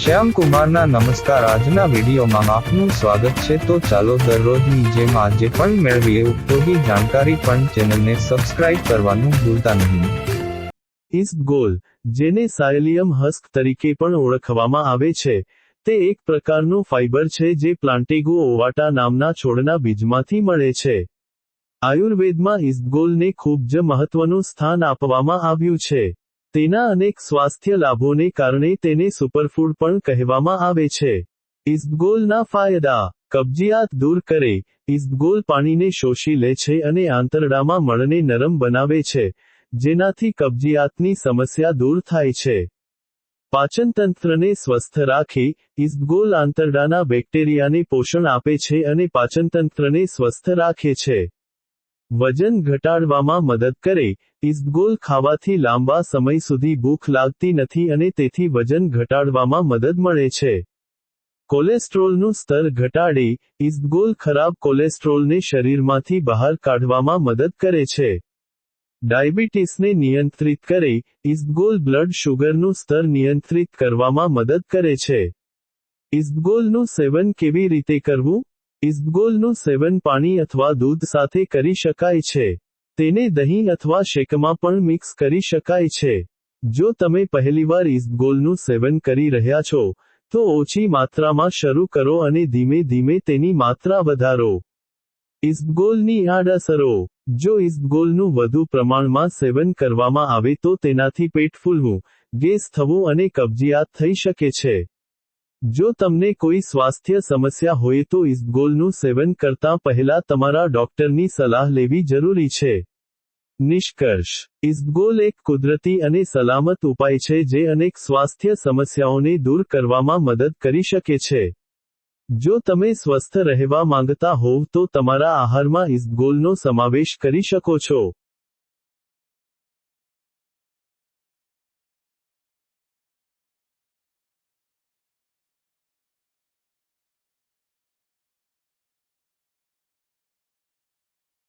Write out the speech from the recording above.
શ્યામ કુમારના નમસ્કાર. આજના વિડીયોમાં આપનું સ્વાગત છે. તો ચાલો દરરોજની જેમ આજે પણ મેળવીએ. ઉપયોગી જાણકારી પણ ચેનલને સબસ્ક્રાઇબ કરવાનું ભૂલતા નહીં. ઇસ્બગોલ જેને સાયલિયમ હસ્ક તરીકે પણ ઓળખવામાં આવે છે, તે એક પ્રકારનું ફાઇબર છે જે પ્લાન્ટેગો ઓવાટા નામના છોડના બીજમાંથી મળે છે. આયુર્વેદમાં ઇસ્બગોલને ખૂબ જ મહત્વનું સ્થાન આપવામાં આવ્યું છે. તેના અનેક સ્વાસ્થ્ય લાભોને કારણે તેને સુપરફૂડ પણ કહેવામાં આવે છે. ઇસ્બગોલના ફાયદા. કબજિયાત દૂર કરે. ઇસ્બગોલ પાણીને શોષી લે છે અને આંતરડામાં મળને નરમ બનાવે છે, જેનાથી કબજિયાતની સમસ્યા દૂર થાય છે. પાચનતંત્રને સ્વસ્થ રાખી, ઇસ્બગોલ આંતરડાના બેક્ટેરિયાને પોષણ આપે છે અને પાચનતંત્રને સ્વસ્થ રાખે છે. વજન ઘટાડવામાં મદદ કરે, ઇસ્બગોલ ખાવાથી લાંબા સમય સુધી ભૂખ લાગતી નથી અને તેથી વજન ઘટાડવામાં મદદ મળે છે. કોલેસ્ટ્રોલનું સ્તર ઘટાડે, ઇસ્બગોલ ખરાબ કોલેસ્ટ્રોલને શરીરમાંથી બહાર કાઢવામાં મદદ કરે છે. ડાયાબિટીસને નિયંત્રિત કરે, ઇસ્બગોલ બ્લડ શુગરનું સ્તર નિયંત્રિત કરવામાં મદદ કરે છે. ઇસ્બગોલનું સેવન કેવી રીતે કરવું? ઇસ્બગોલનું સેવન પાણી અથવા દૂધ સાથે કરી શકાય છે. તેને દહીં અથવા શેકમાં પણ મિક્સ કરી શકાય છે. જો તમે પહેલીવાર ઇસ્બગોલનું સેવન કરી રહ્યા છો, તો ઓછી માત્રામાં શરૂ કરો અને ધીમે ધીમે તેની માત્રા વધારો. ઇસ્બગોલની આડઅસરો. જો ઇસ્બગોલનું વધુ પ્રમાણમાં સેવન કરવામાં આવે તો તેનાથી પેટ ફૂલવું, ગેસ થવું અને કબજિયાત થઈ શકે છે. જો તમને કોઈ સ્વાસ્થ્ય સમસ્યા હોય તો ઇસ્બગોલનું સેવન કરતા પહેલા તમારા ડોક્ટરની સલાહ લેવી જરૂરી છે. નિષ્કર્ષ. ઇસ્બગોલ એક કુદરતી અને સલામત ઉપાય છે જે અનેક સ્વાસ્થ્ય સમસ્યાઓને દૂર કરવામાં મદદ કરી શકે છે. જો તમે સ્વસ્થ રહેવા માંગતા હોવ તો તમારા આહારમાં ઇસ્બગોલનો સમાવેશ કરી શકો છો.